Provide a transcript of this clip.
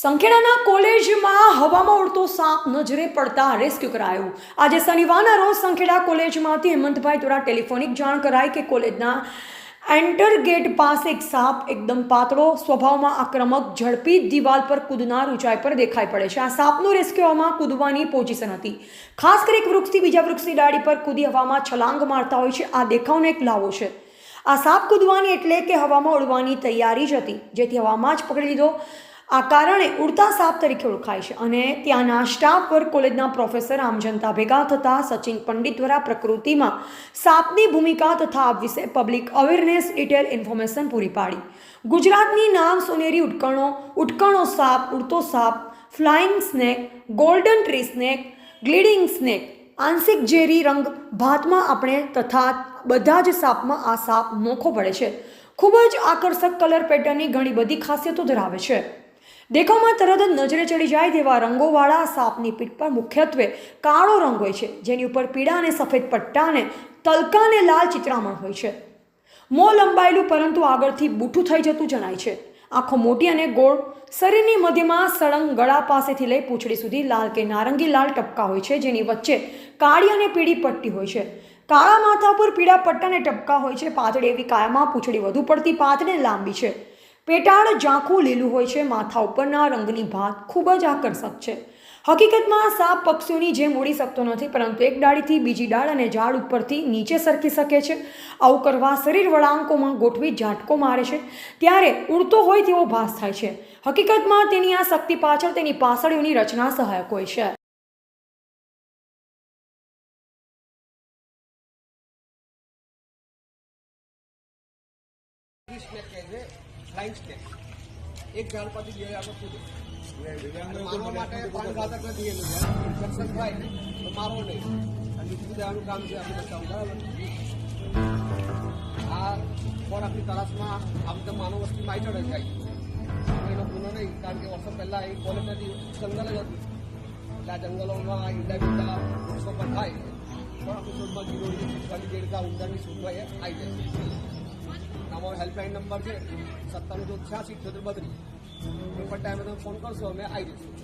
સંખેડાના કોલેજમાં હવામાં ઉડતો સાપ નજરે પડતા રેસ્ક્યુ કરાયું. આજે શનિવારના રોજ સંખેડા કોલેજમાંથી હેમંતભાઈ દ્વારા ટેલિફોનિક જાણ કરાઈ કે કોલેજના એન્ટર ગેટ પાસે એક સાપ એકદમ પાતળો, સ્વભાવમાં આક્રમક, ઝડપી દિવાલ પર કૂદનાર ઊંચાઈ પર દેખાઈ પડે છે. આ સાપનું રેસ્ક્યુમાં કૂદવાની પોઝિશન હતી. ખાસ કરી એક વૃક્ષથી બીજા વૃક્ષની ડાળી પર કૂદી હવામાં છલાંગ મારતા હોય છે. આ દેખાવનો એક લાવો છે. આ સાપ કૂદવાની એટલે કે હવામાં ઉડવાની તૈયારી જ હતી. જેથી હવામાં જ પકડી લીધો. આ કારણે ઉડતા સાપ તરીકે ઓળખાય છે અને ત્યાંના સ્ટાફ પર કોલેજના પ્રોફેસર આમ જનતા ભેગા થતા સચિન પંડિત દ્વારા પ્રકૃતિમાં સાપની ભૂમિકા તથા આ વિશે પબ્લિક અવેરનેસ ડિટેલ ઇન્ફોર્મેશન પૂરી પાડી. ગુજરાતની નામ સોનેરી ઉટકણો ઉટકણો સાપ, ઉડતો સાપ flying snake golden tree snake gliding snake આંશિક ઝેરી રંગ, ભાતમાં આપણે તથા બધા જ સાપમાં આ સાપ મોખો પડે છે. ખૂબ જ આકર્ષક કલર પેટર્નની ઘણી બધી ખાસિયતો ધરાવે છે. દેખાવમાં તરત જ નજરે ચડી જાય તેવા રંગોવાળા સાપની પીઠ પર મુખ્યત્વે કાળો રંગ હોય છે, જેની ઉપર પીળા અને સફેદ પટ્ટા અને તલકા અને લાલ ચિત્રામણ હોય છે. મોં લંબાયેલું પરંતુ આગળથી બૂઠું થઈ જતું જણાય છે. આંખો મોટી અને ગોળ, શરીરની મધ્યમાં સળંગ ગળા પાસેથી લઈ પૂંછડી સુધી લાલ કે નારંગી લાલ ટપકા હોય છે, જેની વચ્ચે કાળી અને પીળી પટ્ટી હોય છે. કાળા માથા પર પીળા પટ્ટા અને ટપકા હોય છે, પાતળી એવી કાયામાં પૂંછડી વધુ પડતી, પાતળી લાંબી છે. પેટાળ ઝાંખું લીલું હોય છે, માથા ઉપરના રંગની ભાત ખૂબ જ આકર્ષક છે. હકીકતમાં સાપ પક્ષીઓની જેમ ઉડી શકતો નથી, પરંતુ એક ડાળીથી બીજી ડાળ અને ઝાડ ઉપરથી નીચે સરકી શકે છે. આવું કરવા શરીર વળાંકોમાં ગોઠવી ઝાટકો મારે છે. ત્યારે ઉડતો હોય તેવો ભાસ થાય છે. હકીકતમાં તેની આ શક્તિ પાછળ તેની પાસળીઓની રચના સહાયક હોય છે. સ્નેક કહે છે ફ્લાઇંગ સ્નેક એક ઝાડ પરથી બે આગળ કૂદે મારવા માટે પ્રાણઘાતક નથી એનું સક્સેસ થાય તો મારવો નહીં અને બીજું દેવાનું કામ છે આપણે બચાવવું આ આપણી તલાશમાં આમ તો માનવ વસ્તીમાં આવી ચડે જાય એનો ગુનો નહીં કારણ કે વર્ષો પહેલાં એ કોલેજ નથી જંગલ જ હતું એટલે આ જંગલોમાં ઈંડા બીંડા વૃક્ષો પણ થાય પણ આપણી શોધમાં ગીરોડી ખીચવાડી દેડકા ઊંડાની શોધમાં આવી જાય છે અમારો હેલ્પલાઇન નંબર છે સત્તાણું જો છ્યાસી છોતેર બત્રીસ. કોઈ પણ ટાઈમે તમે ફોન કરશો, અમે આવી જઈશું.